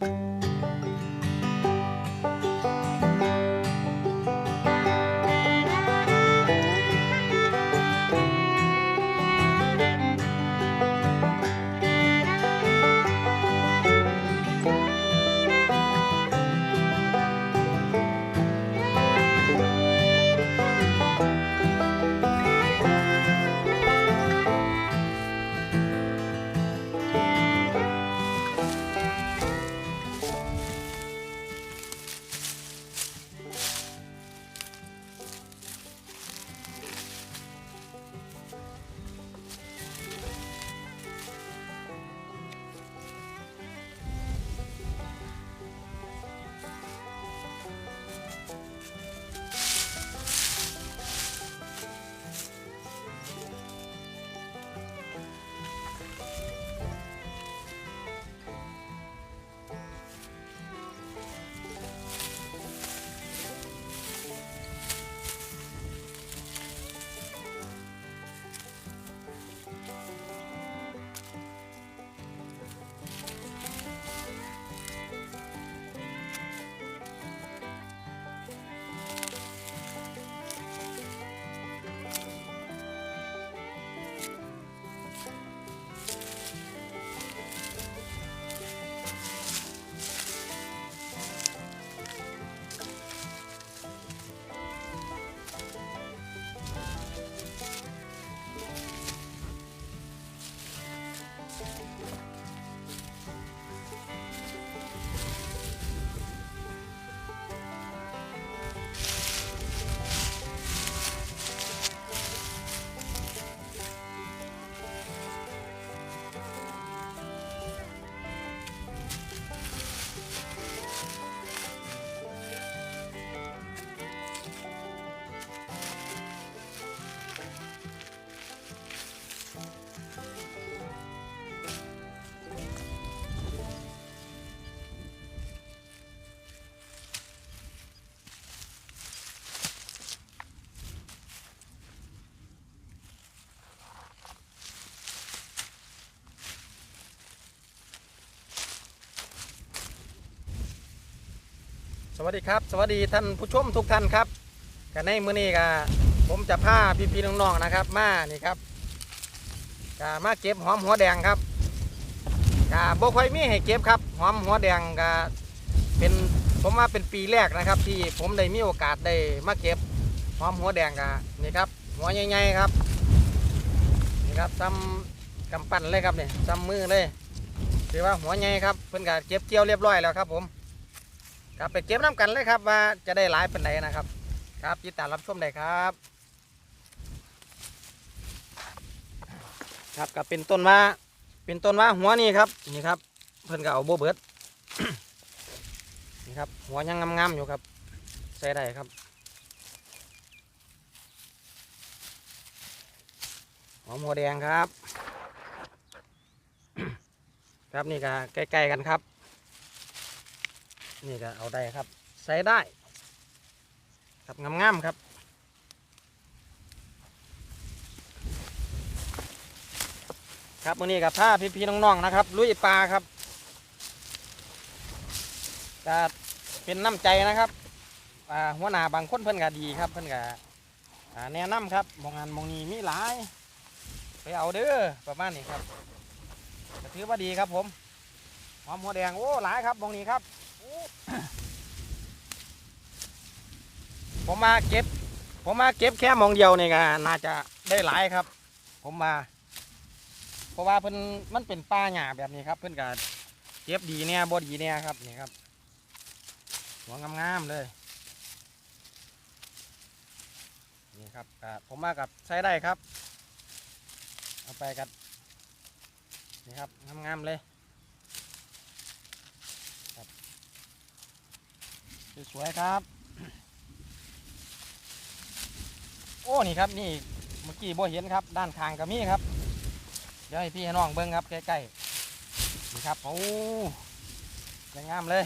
Música สวัสดีครับ สวัสดีท่านผู้ชมทุกท่านครับกันในมื้อนี้ก็ผมจะพาพี่ๆน้องๆนะครับ มานี่ครับก็มาเก็บหอมหัวแดงครับก็บ่ค่อยมีให้เก็บครับ หอมหัวแดงก็เป็นผมว่าเป็นปีแรกนะครับ ที่ผมได้มีโอกาสได้มาเก็บหอมหัวแดงก็นี่ครับ หัวใหญ่ๆครับนี่ครับซ้ำกำปั้นเลยครับเนี่ยซ้ำมือเลยถือว่าหัวใหญ่ครับเพิ่นก็เก็บเกี่ยวเรียบร้อยแล้วครับผม ครับไปเก็บน้ำกันเลยครับว่าจะได้หลายเป็นไหนนะครับ ครับติดตามรับชมได้ครับ ครับก็เป็นต้นว่าเป็นต้นว่าหัวนี่ครับนี่ครับ เพิ่นก็เอาโบเบิร์ดนี่ครับหัวยังงามๆอยู่ครับใส่ได้ครับหอมหัวแดงครับ ครับนี่ก็ใกล้ๆกันครับ นี่ก็เอาได้ครับ ใส่ได้ ครับงามๆครับครับวันนี้กับผ้าพี่ๆน้องๆนะครับ ลุยปลาครับก็เป็นน้ำใจนะครับหัวหน้าบางคนเพิ่อนก็ดีครับ เพิ่อนก็แนะนำครับมองงานมองนี้มีหลาย ไปเอาเด้อประมาณนี้ครับถือว่าดีครับผมหอมหัวแดงโอ้หลายครับมองนี้ครับ ผมมาเก็บ ผมมาเก็บแค่หมองเดียวนี่ก็น่าจะได้หลายครับ ผมมา เพราะว่าเพิ่นมันเป็นป่าหญ้าแบบนี้ครับ เพิ่นก็เก็บดีเนี่ยบ่ดีเนี่ยครับนี่ครับ หัวงามๆเลยนี่ครับผมมากับใช้ได้ครับ เอาไปกันนี่ครับงามๆเลยครับ สวยครับ โอ้นี่ครับนี่เมื่อกี้บ่เห็นครับ ด้านทางก็มีครับเดี๋ยวให้พี่ให้น้องเบิ้งครับใกล้ๆนี่ครับโอ้สวยงามเลย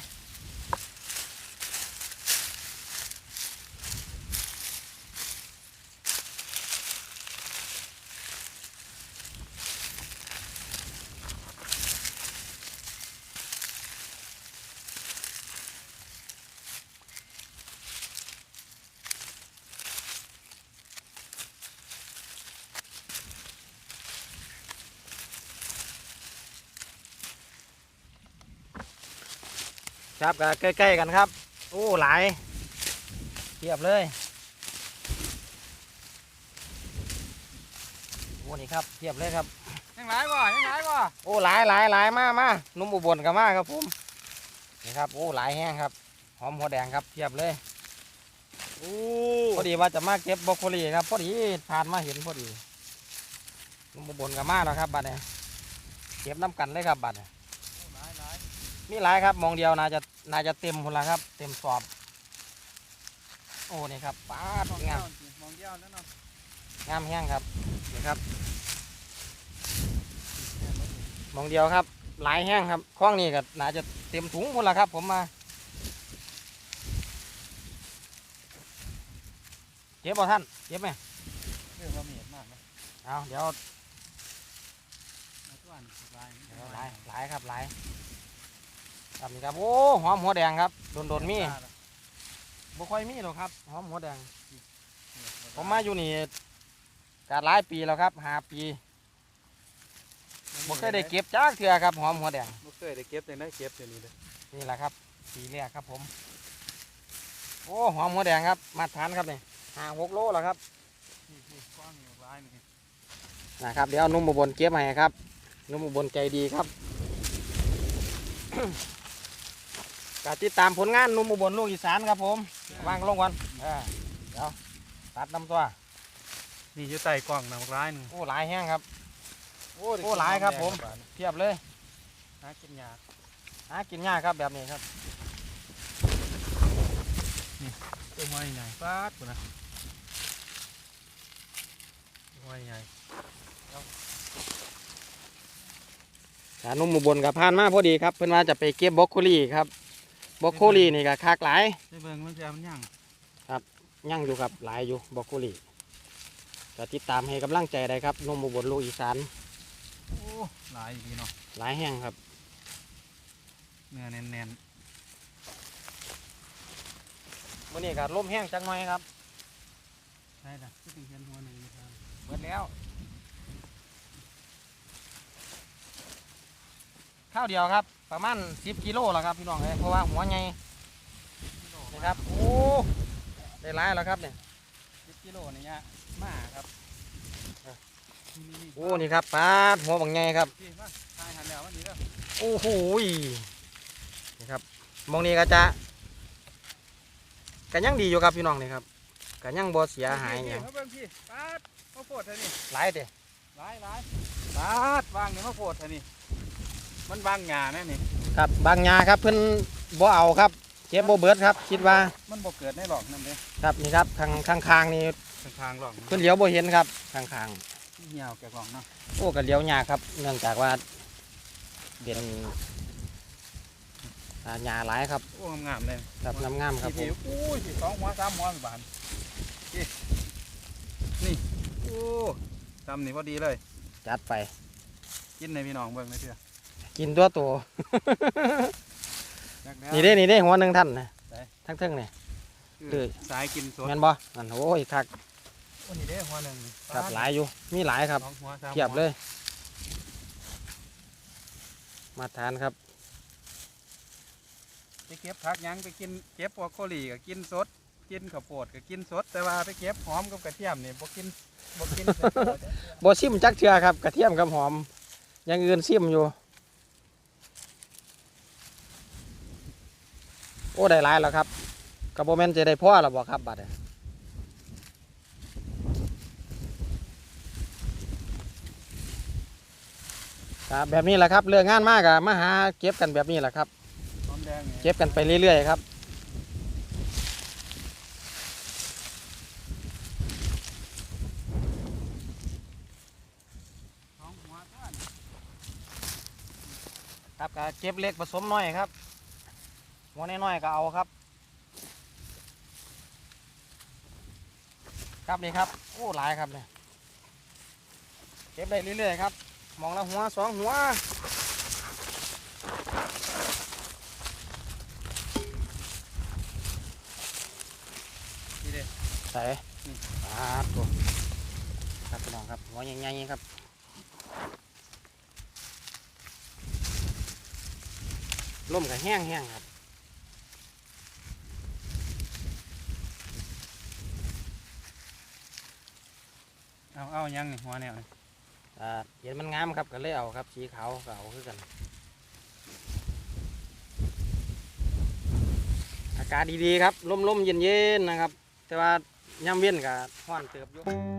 ครับก็ใกล้ ๆ กันครับ โอ้หลายเทียบเลยโอ้นี่ครับเทียบเลยครับยังหลายบ่ยังหลายบ่โอ้หลายหลายหลายมากมานุ่มอุบลกับมาครับผมนี่ครับโอ้หลายแห้งครับ หอมหัวแดงครับเทียบเลยโอ้พอดีว่าจะมาเก็บบรอกโคลีครับพอดีผ่านมาเห็นพอดีนุ่มอุบลกับมาแล้วครับบัดนี้เก็บน้ำกันเลยครับบัดนี้หลายหลาย มีหลายครับมองเดียวน่าจะน่าจะเต็มคนละครับ เต็มสอบ โอ้นี่ครับป้าดมองงาเดียวมสิมองเดียวนั่นเนาะงามแห้งครับนี่ครับ มองเดียวครับ หลายแห้งครับคล้องนี่ก็น่าจะเต็มถุงคนละครับ ผมมาเก็บบ่ท่านเก็บไหมเรื่องว่ามีดมากนะเอาเดี๋ยว มาทุกวันหลายเดี๋ยวหลายหลายครับหลาย ครับนี่ครับโอ้หอมหัวแดงครับโดนโดนๆมีบ่ค่อยมีหรอกครับหอมหัวแดง ผมมาอยู่นี่กหลายปีแล้วครับห้าปีบ่เคยได้เก็บจักเถื่อครับหอมหัวแดงบ่เคยได้เก็บจังได้เก็บเดี๋ยวนี้เลยนี่แหละครับปีแรกครับผม โอ้หอมหัวแดงครับมาทานครับนี่ห้าหกโลแล้วครับนี่นี่กว้างอยู่หลายนี่นะครับเดี๋ยวเอานุ่มอุบลเก็บให้ครับ นุ่มอุบลใจดีครับ กติดตามผลงานนุ่มอุบลลูกอีสานครับผมวางลงก่อนเออเดี๋ยวตัดน้ำตัวนี่อยู่ใต้กล้องนะหลายหนึงโอ้หลายแห้งครับ โอ้โอ้หลายครับผม เทียบเลยหากินยากหากินยากครับแบบนี้ครับตัวห้อยใหญ่ปาดพุ่นนะห้อยใหญ่ขานุ่มอุบลกับพานมาพอดีครับ เพื่อนว่าจะไปเก็บบรอกโคลีครับ บรอกโคลีนี่ก็คักหลายได้เบิ่งมันจะมันย่างยั่งอยู่ครับหลายอยู่บรอกโคลีก็ติดตามให้กำลังใจได้ครับนุ่มอุบลลูกอีสานโอ้หลายดีเนาะหลายแห้งครับเนื้อแน่นวันนี้ก็ลมแห้งจังหน่อยครับๆใช่ละก็ถึงเห็นหัวหนึ่งนะครับเบิดแล้วข้าวเดียวครับ ประมาณ10กิโลแล้วครับพี่น้องเลยเพราะว่าหัวใหญ่นะครับโอ้ได้หลายแล้วครับเนี่ยสิบกิโลนี่ยะมาครับนี่นี่โอ้นี่ครับปลาดหัวบางใหญ่ครับพี่มาทายหันแล้ววันนี้เด้อโอ้โหยนี่ครับมองนี้ก็จะกันยังดีอยู่ครับพี่น้องนี่ครับกันยังบ่เสียหายพี่เนี่ยงมาเบิ่งพี่ปาดมาโพดเท่านี้หลายเด้หลายหลายปาดวางนี่มาโพดเท่านี้ มันบางหงาแน่นี่ครับบางยาครับเพิ่นบ่เอาครับเก็บบ่เบิดครับ คิดว่ามันบ่เกิดในหลอกนั่นเด้ครับนี่ครับข้างข้างคางนี่ทางๆหลอกเพิ่นเลี้ยวบ่เห็นครับข้างคางเหี่ยวแกะกล่องเนาะโอ้ก็เลี้ยวยากครับ เนื่องจากว่าเป็นอ่าหญ้าหลายครับโอ้งามๆเลยครับงามๆครับผพี่มๆอุ้ยพี่สองหัวสามหัวพี่บานพี่นี่โอ้จำนี่พอดีเลย จัดไปกินในพี่น้องเบิ่งเลยเถอะ กินตัวโตจักแล้วนี่เด้นี่เด้หัวหนึงท่านนะไหน ทั้งเทิงนี่คือเด้อ สายกินสดแม่นบ่อันโอ้ยคักโอ้นี่เด้หัวหนึ่งครับหลายอยู่ มีหลายครับ สองหัวสามเทียบหัวเลย มาทานครับ ไปเก็บผักหยังไปกินเก็บปอกโคลีก็กินสด กินข้าวโพดก็กินสด แต่ว่าไปเก็บหอมกับกระเทียมนี่บ่กินบ่กิน บ่ชิมจักเทื่อครับ กระเทียมกับหอมอย่างอื่นชิมอยู่ อ้ได้หลายแล้วครับกระโบแมนจะได้พ่อแล้วบ่ครับบัดนี้ครับแบบนี้แหละครับเรื่องงานมากอะมาหาเก็บกันแบบนี้แหละครับหอมแดงนี่เก็บกันไปเรื่อยๆครับสองหัวเท่านั้นครับก็เก็บเล็กผสมน้อยครับ หัวน้อยๆก็เอาครับ ครับนี่ครับโอ้หลายครับเนี่ยเก็บได้เรื่อยๆครับ มองละหัวสองหัวนี่เด้ใส่นี่ครับตัวครับพี่น้องครับหัวใหญ่ๆครับล่มกับแห้งๆครับ เอาเอายังนี่หัวแนวนี่อ่าเห็นมันงามครับก็เลยเอาครับสีขาวก็เอาคือกัน อากาศดีๆครับลมๆเย็นๆนะครับ แต่ว่าย่ำเวียนกับห้อนเติบอยู่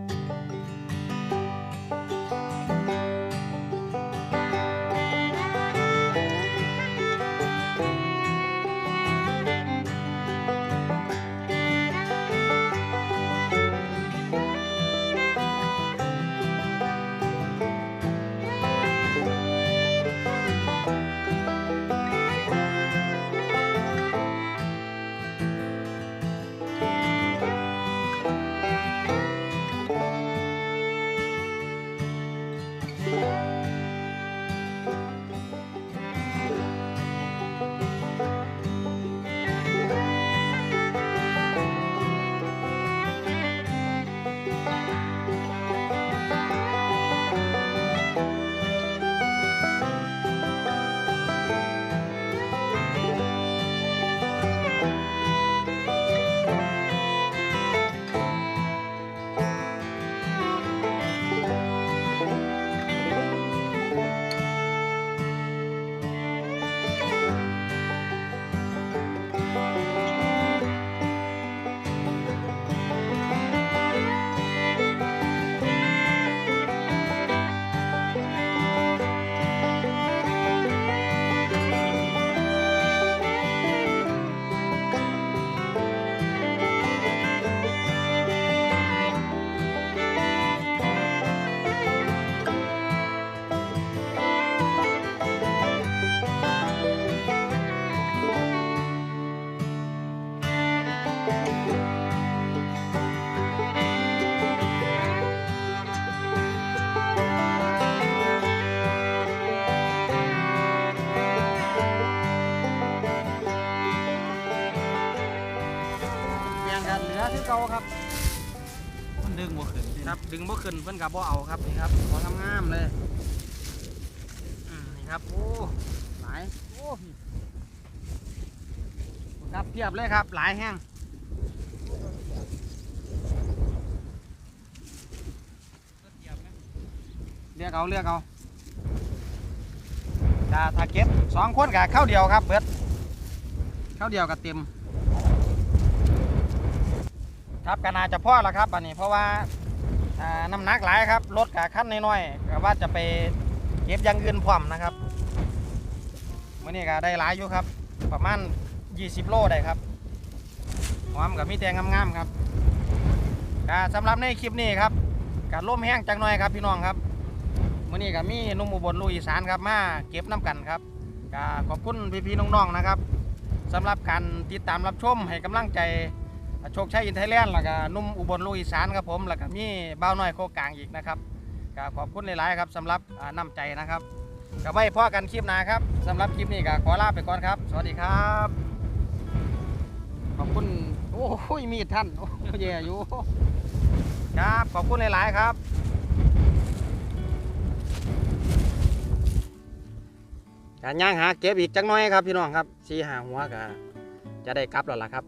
ดึงบ่ขึ้นเพิ่อนกับบ่เอาครับนี่ครับของงามเลยนี่ครับโอ้หลายโอ้ครับเพียบเลยครับ หลายแห้งเรียกเอาเรียกเอาถ้าถ้าเก็บสองคนกับข้าวเดียวครับเบิดข้าวเดียวกับเต็มครับก็น่าจะพ่อแล้วครับอันนี้เพราะว่า น้ำหนักหลายครับรถกับขั้นน้อยๆก็ว่าจะไปเก็บย่างอื่นพร้อมนะครับมื่อนี้ก็ได้หลายอยู่ครับ ประมาณ 20 โลได้ครับหอมกับมีแตงงามๆครับก็สำหรับในคลิปนี้ครับกล่มแห้งจังหน่อยครับพี่น้องครับมื่อนี้ก็มีนุ่มอุบลลุยสานครับมาเก็บน้ำกันครับก็ขอบคุณพี่ๆน้องๆนะครับสำหรับการติดตามรับชมให้กำลังใจ โชคชัยอินไทยแลนด์แล้วก็นุ่มอุบลลูกอีสานครับผมแล้วก็มีบ้าวน้อยโคกลางอีกนะครับก็ขอบคุณหลายๆครับสำหรับน้ำใจนะครับก็ไว้พ่อกันคลิปหน้าครับสำหรับคลิปนี้ก็ขอลาไปก่อนครับ สวัสดีครับ ขอบคุณโอ้ยมีท่านโอ้ยแย่อยู่ครับขอบคุณหลายๆครับการย่างหาเก็บอีกจังน้อยครับพี่น้องครับสีหาหัวก็จะได้กลับแล้วล่ะครับ